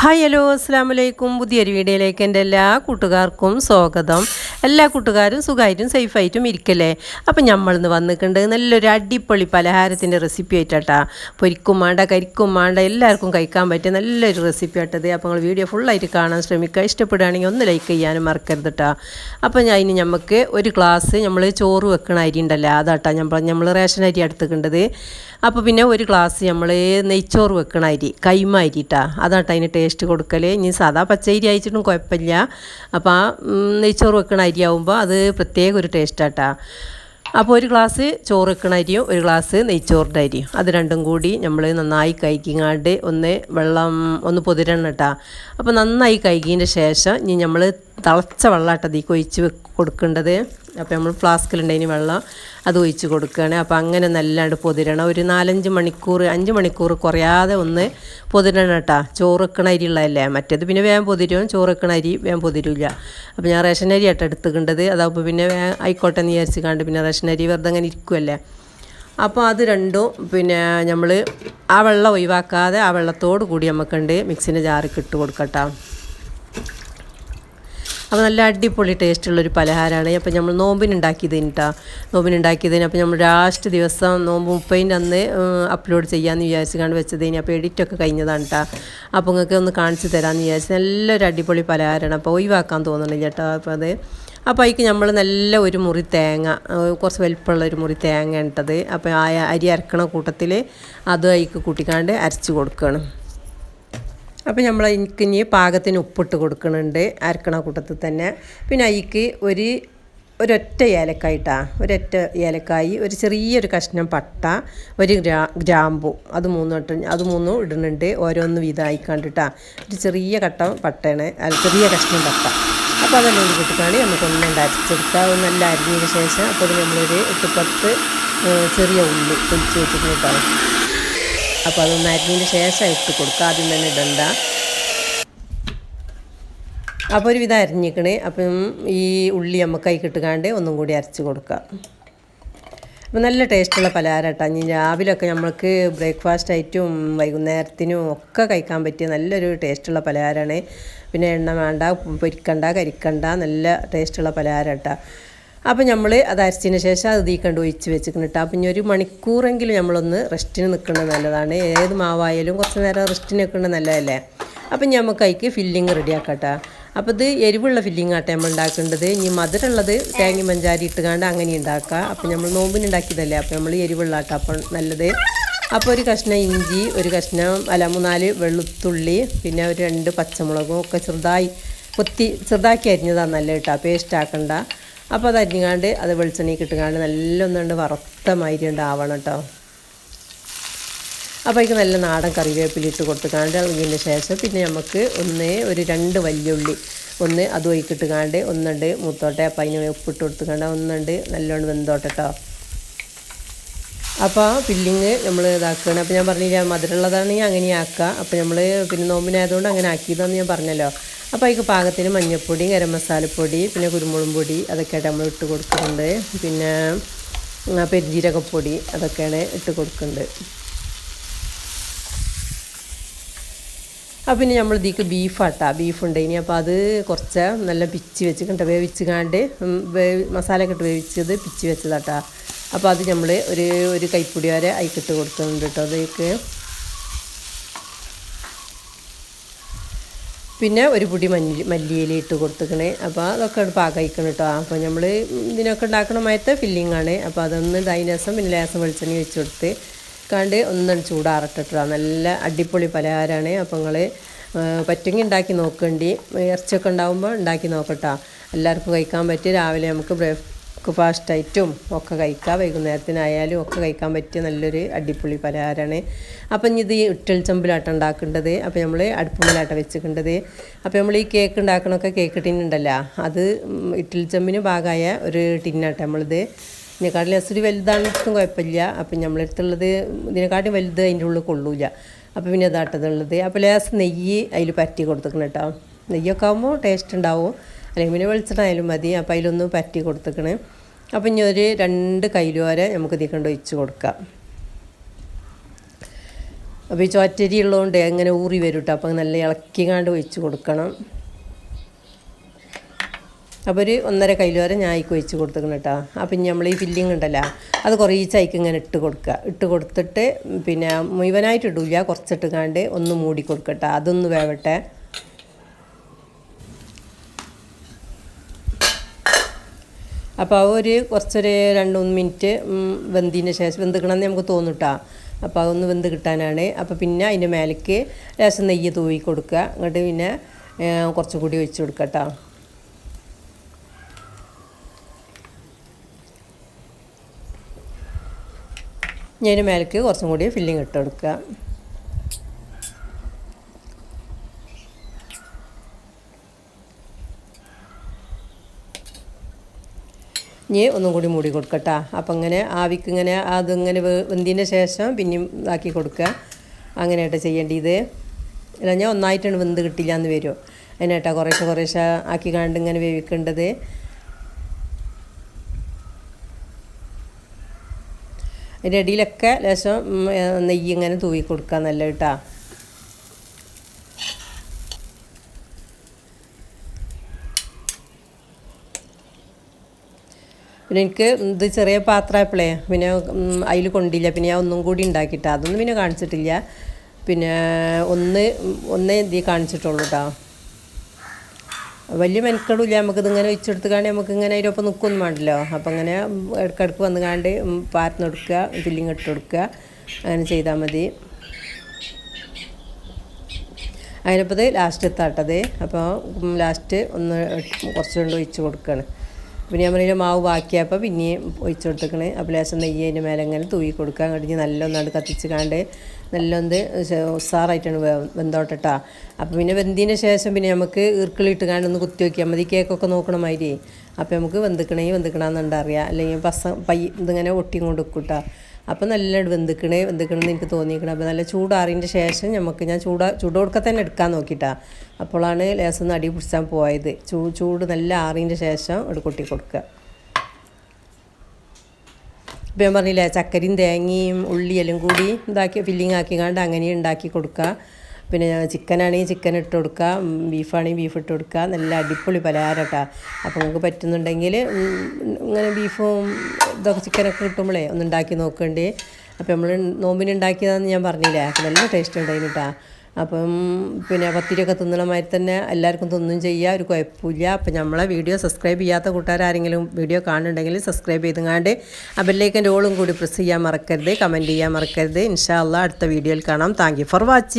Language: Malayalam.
ഹായ് ഹലോ അസ്സാം വലൈക്കും പുതിയൊരു വീഡിയോയിലേക്ക് എന്റെ എല്ലാ കൂട്ടുകാർക്കും സ്വാഗതം. എല്ലാ കൂട്ടുകാരും സുഖമായിട്ടും സേഫായിട്ടും ഇരിക്കല്ലേ? അപ്പം നമ്മളിന്ന് വന്നിട്ടുണ്ട് നല്ലൊരു അടിപൊളി പലഹാരത്തിന്റെ റെസിപ്പി ആയിട്ടാട്ടാ. പൊരിക്കും വേണ്ട കരിക്കും വേണ്ട എല്ലാവർക്കും കഴിക്കാൻ പറ്റിയ നല്ലൊരു റെസിപ്പി ആയിട്ടത് അപ്പോൾ നിങ്ങൾ വീഡിയോ ഫുള്ളായിട്ട് കാണാൻ ശ്രമിക്കുക. ഇഷ്ടപ്പെടുകയാണെങ്കിൽ ഒന്ന് ലൈക്ക് ചെയ്യാനും മറക്കരുത് കേട്ടോ അപ്പോൾ ഞാൻ ഇനി നമുക്ക് ഒരു ഗ്ലാസ് നമ്മൾ ചോറ് വെക്കണ അരി ഉണ്ടല്ലോ അതാട്ടാ നമ്മൾ നമ്മൾ റേഷൻ അരി എടുത്തുകൊണ്ടത് അപ്പോൾ പിന്നെ ഒരു ഗ്ലാസ് നമ്മൾ നെയ്ച്ചോറ് വെക്കണ അരി കൈമ അരിട്ടാ അതാട്ടാ അതിന് ടേസ്റ്റ് കൊടുക്കൽ ഇനി സാധാ പച്ചരി അയച്ചിട്ടും കുഴപ്പമില്ല. അപ്പോൾ ആ നെയ്ച്ചോറ് വെക്കണ അരി ആവുമ്പോൾ അത് പ്രത്യേക ഒരു ടേസ്റ്റാട്ടാ. അപ്പോൾ ഒരു ഗ്ലാസ് ചോറ് വെക്കണ അരിയും ഒരു ഗ്ലാസ് നെയ്ച്ചോറിന്റെ അരിയും. അത് രണ്ടും കൂടി നമ്മൾ നന്നായി കഴിക്കാണ്ട് ഒന്ന് വെള്ളം ഒന്ന് പൊതിരണം കേട്ടോ അപ്പോൾ നന്നായി കഴുകിയതിന്റെ ശേഷം ഇനി നമ്മൾ തിളച്ച വെള്ളമാട്ടോ ഈ കൊഴിച്ച് കൊടുക്കേണ്ടത്. അപ്പോൾ നമ്മൾ ഫ്ലാസ്കിലുണ്ടതിന് വെള്ളം അത് ഒഴിച്ച് കൊടുക്കുകയാണ് അപ്പോൾ അങ്ങനെ നല്ലാണ്ട് പൊതിരണം. ഒരു നാലഞ്ച് മണിക്കൂർ അഞ്ച് മണിക്കൂർ കുറയാതെ ഒന്ന് പൊതിരണം കേട്ടോ ചോറ് വെക്കണ അരിയുള്ളതല്ലേ മറ്റേത് പിന്നെ വേഗം പൊതിരും. ചോറ് വെക്കണ അരി വേഗം പൊതിരില്ല. അപ്പോൾ ഞാൻ റേഷൻ അരി ആട്ടോ എടുത്തുകൊണ്ടത് അതാകുമ്പോൾ പിന്നെ ആയിക്കോട്ടെ എന്ന് വിചാരിച്ച് കണ്ട് പിന്നെ റേഷൻ അരി വെറുതെ അങ്ങനെ ഇരിക്കുമല്ലേ അപ്പോൾ അത് രണ്ടും പിന്നെ നമ്മൾ ആ വെള്ളം ഒഴിവാക്കാതെ ആ വെള്ളത്തോട് കൂടി നമുക്കുണ്ട് മിക്സിന്റെ ജാറിൽ ഇട്ട് കൊടുക്കട്ടോ. അപ്പോൾ നല്ല അടിപൊളി ടേസ്റ്റുള്ളൊരു പലഹാരമാണ് അപ്പോൾ നമ്മൾ നോമ്പിനുണ്ടാക്കിയതിന് കേട്ടോ നോമ്പിനുണ്ടാക്കിയതിന് അപ്പോൾ നമ്മൾ ലാസ്റ്റ് ദിവസം നോമ്പ് മുപ്പതിന്റെ അന്ന് അപ്ലോഡ് ചെയ്യാമെന്ന് വിചാരിച്ച് കണ്ട് വെച്ചതിന്. അപ്പോൾ എഡിറ്റൊക്കെ കഴിഞ്ഞതാണ് കേട്ടോ അപ്പോൾ നിങ്ങൾക്ക് ഒന്ന് കാണിച്ചു തരാമെന്ന് വിചാരിച്ച് നല്ലൊരു അടിപൊളി പലഹാരമാണ് അപ്പോൾ ഒഴിവാക്കാൻ തോന്നുന്നില്ല കേട്ടോ അപ്പോൾ അത്. അപ്പോൾ അതിക്ക് നമ്മൾ നല്ല ഒരു മുറി തേങ്ങ കുറച്ച് വലിപ്പമുള്ള ഒരു മുറി തേങ്ങ ഇട്ടത് അപ്പോൾ ആ അരി അരക്കണ കൂട്ടത്തിൽ അത് അതിക്ക് കൂട്ടിക്കാണ്ട് അരച്ച് കൊടുക്കണം. അപ്പോൾ നമ്മൾ എനിക്ക് ഇനി പാകത്തിന് ഉപ്പിട്ട് കൊടുക്കുന്നുണ്ട് അരക്കണ കൂട്ടത്തിൽ തന്നെ. പിന്നെ അതിക്ക് ഒരു ഒരൊറ്റ ഏലക്കായിട്ടാ ഒരൊറ്റ ഏലക്കായി ഒരു ചെറിയൊരു കഷ്ണം പട്ട ഒരു ഗ്രാ ഗ്രാമ്പു അത് മൂന്നും ഇട്ട് അത് മൂന്നും ഇടുന്നുണ്ട് ഓരോന്ന് വീതമായി കണ്ടിട്ടാ. ഒരു ചെറിയ കട്ട പട്ടയാണ് ചെറിയ കഷ്ണം പട്ട. അപ്പോൾ അതെല്ലാം കൂടി കിട്ടിക്കാണ് നമുക്കൊന്നുണ്ട് അരച്ചെടുക്കുക നല്ല അരിഞ്ഞതിന് ശേഷം അപ്പോൾ നമ്മളൊരു എട്ട് പത്ത് ചെറിയ ഉള്ളി വെച്ചിട്ട് വെച്ചിട്ടുണ്ടാവും അപ്പോൾ അതൊന്ന് അരിഞ്ഞതിന് ശേഷം ഇട്ട് കൊടുക്കുക. ആദ്യം തന്നെ ഇടണ്ട. അപ്പോൾ ഒരു അരിഞ്ഞിക്കണേ അപ്പം ഈ ഉള്ളി നമുക്ക് കൈ കിട്ടുകാണ്ട് ഒന്നും കൂടി അരച്ച് കൊടുക്കാം. അപ്പോൾ നല്ല ടേസ്റ്റുള്ള പലഹാരം കേട്ടോ. ഇനി രാവിലെയൊക്കെ നമ്മൾക്ക് ബ്രേക്ക്ഫാസ്റ്റ് ആയിട്ടും വൈകുന്നേരത്തിനും ഒക്കെ കഴിക്കാൻ പറ്റിയ നല്ലൊരു ടേസ്റ്റുള്ള പലഹാരമാണ്. പിന്നെ എണ്ണ വേണ്ട പൊരിക്കണ്ട കരിക്കണ്ട നല്ല ടേസ്റ്റുള്ള പലഹാരം കേട്ടോ. അപ്പോൾ നമ്മൾ അത് അരച്ചതിന് ശേഷം അത് തീക്കണ്ട് ഒഴിച്ച് വെച്ചിട്ടുണ്ട് കേട്ടോ. അപ്പം ഇനി ഒരു മണിക്കൂറെങ്കിലും നമ്മളൊന്ന് റെസ്റ്റിന് നിൽക്കുന്നത് നല്ലതാണ്. ഏത് മാവായാലും കുറച്ച് നേരം റെസ്റ്റിന് നിൽക്കുന്നത് നല്ലതല്ലേ? അപ്പം നമുക്ക് അതിക്ക് ഫില്ലിങ് റെഡിയാക്കട്ടെ അപ്പോൾ ഇത് എരിവുള്ള ഫില്ലിംഗ് ആട്ടെ നമ്മൾ ഉണ്ടാക്കേണ്ടത്. ഇനി മധുരമുള്ളത് തേങ്ങ മഞ്ചാരി ഇട്ടുകാണ്ട് അങ്ങനെ ഉണ്ടാക്കുക അപ്പോൾ നമ്മൾ നോമ്പിന് ഉണ്ടാക്കിയതല്ലേ അപ്പോൾ നമ്മൾ എരിവുള്ള ആട്ട അപ്പം നല്ലത്. അപ്പോൾ ഒരു കഷ്ണം ഇഞ്ചി ഒരു കഷ്ണം അല്ല മൂന്നാൽ വെളുത്തുള്ളി പിന്നെ ഒരു രണ്ട് പച്ചമുളകും ഒക്കെ ചെറുതായി കൊത്തി ചെറുതാക്കി അരിഞ്ഞതാണ് നല്ല കേട്ടോ പേസ്റ്റ് ആക്കണ്ട. അപ്പോൾ അത് അരിഞ്ഞാണ്ട് അത് വെളിച്ചെണ്ണയ്ക്ക് നല്ല ഒന്നുകൊണ്ട് വറുത്ത മാതിരി ഉണ്ടാവണം കേട്ടോ അപ്പോൾ അതിക്ക് നല്ല നാടൻ കറിവേപ്പില ഇട്ട് കൊടുത്തുകാണ്ട് ഇളകിയതിന് ശേഷം പിന്നെ നമുക്ക് ഒന്ന് ഒരു രണ്ട് വലിയുള്ളി ഒന്ന് അത് ഒഴിക്കിട്ട് കാണ്ട് ഒന്നുണ്ട് മൂത്തോട്ടെ അപ്പം അതിന് ഉപ്പിട്ട് കൊടുത്തുകാണ്ട് ഒന്നുണ്ട്. നല്ലോണം വെന്തോട്ടെ കേട്ടോ അപ്പോൾ ഫില്ലിങ് നമ്മൾ ഇതാക്കുകയാണ് അപ്പോൾ ഞാൻ പറഞ്ഞില്ല മധുരമുള്ളതാണെങ്കിൽ അങ്ങനെ ആക്കുക അപ്പോൾ നമ്മൾ പിന്നെ നോമ്പിനായതുകൊണ്ട് അങ്ങനെ ആക്കിയതെന്ന് ഞാൻ പറഞ്ഞല്ലോ. അപ്പോൾ അതിക്ക് പാകത്തിന് മഞ്ഞൾപ്പൊടി ഗരം മസാലപ്പൊടി പിന്നെ കുരുമുളക് പൊടി അതൊക്കെയായിട്ട് നമ്മൾ ഇട്ട് കൊടുക്കുന്നുണ്ട്. പിന്നെ പെരുംജീരകപ്പൊടി അതൊക്കെയാണ് ഇട്ട് കൊടുക്കുന്നുണ്ട്. അപ്പം ഇനി നമ്മൾ ഇതിക്ക് ബീഫാട്ടാ. ബീഫുണ്ട് ഇനി അപ്പോൾ അത് കുറച്ച് നല്ല പിച്ച് കണ്ട വേവിച്ച് കാണ്ട് വേവി മസാലയൊക്കെ ഇട്ട് വേവിച്ചത് പിച്ച് വെച്ചതാട്ടാ. അപ്പോൾ അത് നമ്മൾ ഒരു ഒരു കൈപ്പൊടി വരെ അയക്കിട്ട് കൊടുക്കുന്നുണ്ട് കേട്ടോ അതിലേക്ക്. പിന്നെ ഒരു പൊടി മല്ലി മല്ലിയില ഇട്ട് കൊടുത്തുക്കണേ. അപ്പോൾ അതൊക്കെ പാകയിക്കണം കേട്ടോ. അപ്പോൾ നമ്മൾ ഇതിനൊക്കെ ഉണ്ടാക്കണ മയത്തെ ഫില്ലിംഗ് ആണ്. അപ്പോൾ അതൊന്ന് ശേഷം പിന്നെ ലേസം വെളിച്ചെണ്ണ വെച്ച് കൊടുത്ത് കണ്ട് ഒന്നും ചൂടാറട്ടിട്ടാ നല്ല അടിപൊളി പലഹാരമാണ് അപ്പോൾ നിങ്ങൾ പറ്റുമെങ്കിൽ ഉണ്ടാക്കി നോക്കേണ്ടി. ഇറച്ചിയൊക്കെ ഉണ്ടാകുമ്പോൾ ഉണ്ടാക്കി നോക്കട്ടോ. എല്ലാവർക്കും കഴിക്കാൻ പറ്റി രാവിലെ നമുക്ക് ബ്രേക്ക്ഫാസ്റ്റ് ആയിട്ടും ഒക്കെ കഴിക്കാം. വൈകുന്നേരത്തിനായാലും ഒക്കെ കഴിക്കാൻ പറ്റിയ നല്ലൊരു അടിപൊളി പലഹാരമാണ് അപ്പം ഇത് ഇട്ടൽ ചെമ്പിലാട്ടം ഉണ്ടാക്കേണ്ടത്. അപ്പോൾ നമ്മൾ അടുപ്പുമ്പിലാട്ടം വെച്ചിട്ടുണ്ടത് അപ്പോൾ നമ്മൾ ഈ കേക്ക് ഉണ്ടാക്കണമൊക്കെ കേക്ക് ടിന്നുണ്ടല്ലോ. അത് ഇട്ടൽ ചെമ്പിന് ഭാഗമായ ഒരു ടിന്നാട്ടം നമ്മളിത്. ഇതിനെക്കാട്ടിലും അസുരി വലുതാണെന്നും കുഴപ്പമില്ല. അപ്പം നമ്മളെടുത്തുള്ളത് ഇതിനെക്കാട്ടിലും വലുത് അതിന്റെ ഉള്ളിൽ കൊള്ളൂല. അപ്പോൾ പിന്നെ അതാട്ടതുള്ളത് അപ്പോൾ ലേസ് നെയ്യ് അതിൽ പറ്റി കൊടുത്തേക്കണം കേട്ടോ. നെയ്യൊക്കെ ആകുമ്പോൾ ടേസ്റ്റ് ഉണ്ടാവും. അല്ലെങ്കിൽ പിന്നെ വെളിച്ചെണ്ണ ആയാലും മതി. അപ്പോൾ അതിലൊന്ന് പറ്റി കൊടുത്തേക്കണേ. അപ്പം ഇനി ഒരു രണ്ട് കയ്യിൽ വരെ നമുക്ക് കണ്ട് ഒഴിച്ച് കൊടുക്കാം. അപ്പോൾ ഈ ചോറ്റരി ഉള്ളതുകൊണ്ട് അങ്ങനെ ഊറി വരും കേട്ടോ. അപ്പം നല്ല ഇളക്കിങ്ങാണ്ട് ഒഴിച്ച് കൊടുക്കണം. അപ്പോൾ ഒരു ഒന്നര കയ്യിൽ വരെ ഞായിക്ക് വെച്ച് കൊടുത്തേക്കണം കേട്ടോ. അപ്പം നമ്മൾ ഈ ഫില്ലിങ് ഉണ്ടല്ലോ അത് കുറേ ചൈക്ക് ഇങ്ങനെ ഇട്ട് കൊടുക്കുക ഇട്ട് കൊടുത്തിട്ട് പിന്നെ മുഴുവനായിട്ട് ഇടില്ല കുറച്ചിട്ട് കാണ്ട് ഒന്ന് മൂടി കൊടുക്കട്ടെ അതൊന്ന് വേവട്ടെ. അപ്പോൾ ഒരു കുറച്ചൊരു രണ്ട് മൂന്ന് മിനിറ്റ് വെന്തതിന് ശേഷം വെന്തിക്കണമെന്ന് നമുക്ക് തോന്നിട്ടാ അപ്പോൾ അതൊന്ന് വെന്ത് കിട്ടാനാണ്. അപ്പോൾ പിന്നെ അതിന്റെ മേലേക്ക് ലേശം നെയ്യ് തൂവി കൊടുക്കുക എന്നിട്ട് പിന്നെ കുറച്ചും കൂടി ഒഴിച്ച് കൊടുക്കുക കേട്ടോ അതിന്റെ മേലേക്ക് കുറച്ചും കൂടി ഫില്ലിങ് ഇട്ട് കൊടുക്കുക. ഇനി ഒന്നും കൂടി മൂടി കൊടുക്കട്ടാ. അപ്പം ഇങ്ങനെ ആവിക്ക് ഇങ്ങനെ അതിങ്ങനെ വെന്തിന് ശേഷം പിന്നെയും ഇതാക്കി കൊടുക്കുക. അങ്ങനെയായിട്ട് ചെയ്യേണ്ടത് അല്ല ഞാൻ ഒന്നായിട്ടാണ് വെന്ത് കിട്ടില്ല എന്ന് വരും. അതിനായിട്ടാ കുറേശ്ശെ കുറേശ്ശെ ആക്കി കണ്ട് ഇങ്ങനെ വേവിക്കേണ്ടത്. അതിന്റെ ലേശം നെയ്യ് ഇങ്ങനെ തൂവി കൊടുക്കുക നല്ല കേട്ടാ പിന്നെ എനിക്ക് ഇത് ചെറിയ പാത്രമായപ്പോഴേ പിന്നെ അതിൽ കൊണ്ടില്ല. പിന്നെ ഞാൻ ഒന്നും കൂടി ഉണ്ടാക്കിയിട്ടാ. അതൊന്നും പിന്നെ കാണിച്ചിട്ടില്ല. പിന്നെ ഒന്ന് ഒന്നേ എന്തി കാണിച്ചിട്ടുള്ളൂ കേട്ടോ വലിയ മെനക്കെടില്ല. നമുക്കിതിങ്ങനെ വെച്ചെടുത്ത് കാണി നമുക്ക് ഇങ്ങനെ അതിനൊപ്പം നിൽക്കൊന്നും വേണ്ടല്ലോ. അപ്പം അങ്ങനെ ഇടക്കിടക്ക് വന്ന് കാണ്ട് പാരന്ന് കൊടുക്കുക ഇട്ട് കൊടുക്കുക അങ്ങനെ ചെയ്താൽ മതി. അതിനിപ്പോൾ ഇത് ലാസ്റ്റ് എത്താട്ടത്. അപ്പോൾ ലാസ്റ്റ് ഒന്ന് കുറച്ച് കൊണ്ട് ഒഴിച്ച് കൊടുക്കുകയാണ് പിന്നെ ഞാൻ പറഞ്ഞ മാവ് ബാക്കിയപ്പോൾ പിന്നെയും ഒഴിച്ച് കൊടുത്തേക്കണേ. അപ്പോൾ ലേശം നെയ്യ് അതിന്റെ മേലെ ഇങ്ങനെ തൂവി കൊടുക്കുക. അങ്ങോട്ട് നല്ലൊന്നാണ്ട് കത്തിച്ച് കാണ്ട് നല്ലൊന്ന് ഉസാറായിട്ടാണ് വെന്തോട്ടട്ടാ. അപ്പോൾ പിന്നെ വെന്തതിന് ശേഷം പിന്നെ നമുക്ക് ഈർക്കിളിട്ട് കാണൊന്ന് കുത്തി വയ്ക്കാം മതി. കേക്കൊക്കെ നോക്കണ മാതിരി. അപ്പോൾ നമുക്ക് വെന്തിക്കണേ അറിയാം. അല്ലെങ്കിൽ പസ പൈ ഇതിങ്ങനെ ഒട്ടിയും കൊണ്ട് വെക്കൂട്ടാ. അപ്പോൾ നല്ല വെന്തിക്കണേ വെന്തിക്കണമെന്ന് എനിക്ക് തോന്നിയിരിക്കണം അപ്പോൾ നല്ല ചൂടാറിന്റെ ശേഷം നമുക്ക് ഞാൻ ചൂടാ ചൂടോടുക്കെ തന്നെ എടുക്കാൻ നോക്കിയിട്ടാ അപ്പോഴാണ് ലേസം അടി പിടിച്ചാൻ പോയത്. ചൂ ചൂട് നല്ല ആറിന്റെ ശേഷം ഒരു കൊട്ടി കൊടുക്കുക. ഇപ്പം പറഞ്ഞില്ലേ ചക്കരയും തേങ്ങയും ഉള്ളിയെല്ലാം കൂടി ഇതാക്കി ഫില്ലിങ് ആക്കിക്കാണ്ട് കണ്ട് അങ്ങനെ ഉണ്ടാക്കി കൊടുക്കുക പിന്നെ ചിക്കനാണെങ്കിൽ ചിക്കൻ ഇട്ട് കൊടുക്കുക ബീഫാണെങ്കിൽ ബീഫ് ഇട്ട് കൊടുക്കുക നല്ല അടിപൊളി പലഹാരം കേട്ടോ അപ്പോൾ നിങ്ങൾക്ക് പറ്റുന്നുണ്ടെങ്കിൽ ഇങ്ങനെ ബീഫും ഇതൊക്കെ ചിക്കനൊക്കെ കിട്ടുമ്പോഴേ ഒന്ന് ഉണ്ടാക്കി നോക്കേണ്ടി. അപ്പോൾ നമ്മൾ നോമ്പിന് ഉണ്ടാക്കിയതാണെന്ന് ഞാൻ പറഞ്ഞില്ലേ നല്ല ടേസ്റ്റ് ഉണ്ടായിരുന്നു കേട്ടോ അപ്പം പിന്നെ പത്തിരിയൊക്കെ തിന്നണ മാതിരി തന്നെ എല്ലാവർക്കും തിന്നും ചെയ്യുക ഒരു കുഴപ്പമില്ല. അപ്പം നമ്മളെ വീഡിയോ സബ്സ്ക്രൈബ് ചെയ്യാത്ത കൂട്ടുകാരെങ്കിലും വീഡിയോ കാണുന്നുണ്ടെങ്കിൽ സബ്സ്ക്രൈബ് ചെയ്തുങ്ങാണ്ട് അബലേക്കന്റെ ഓളും കൂടി പ്രസ് ചെയ്യാൻ മറക്കരുത് കമന്റ് ചെയ്യാൻ മറക്കരുത്. ഇൻഷാല്ല അടുത്ത വീഡിയോയിൽ കാണാം. Thank for watching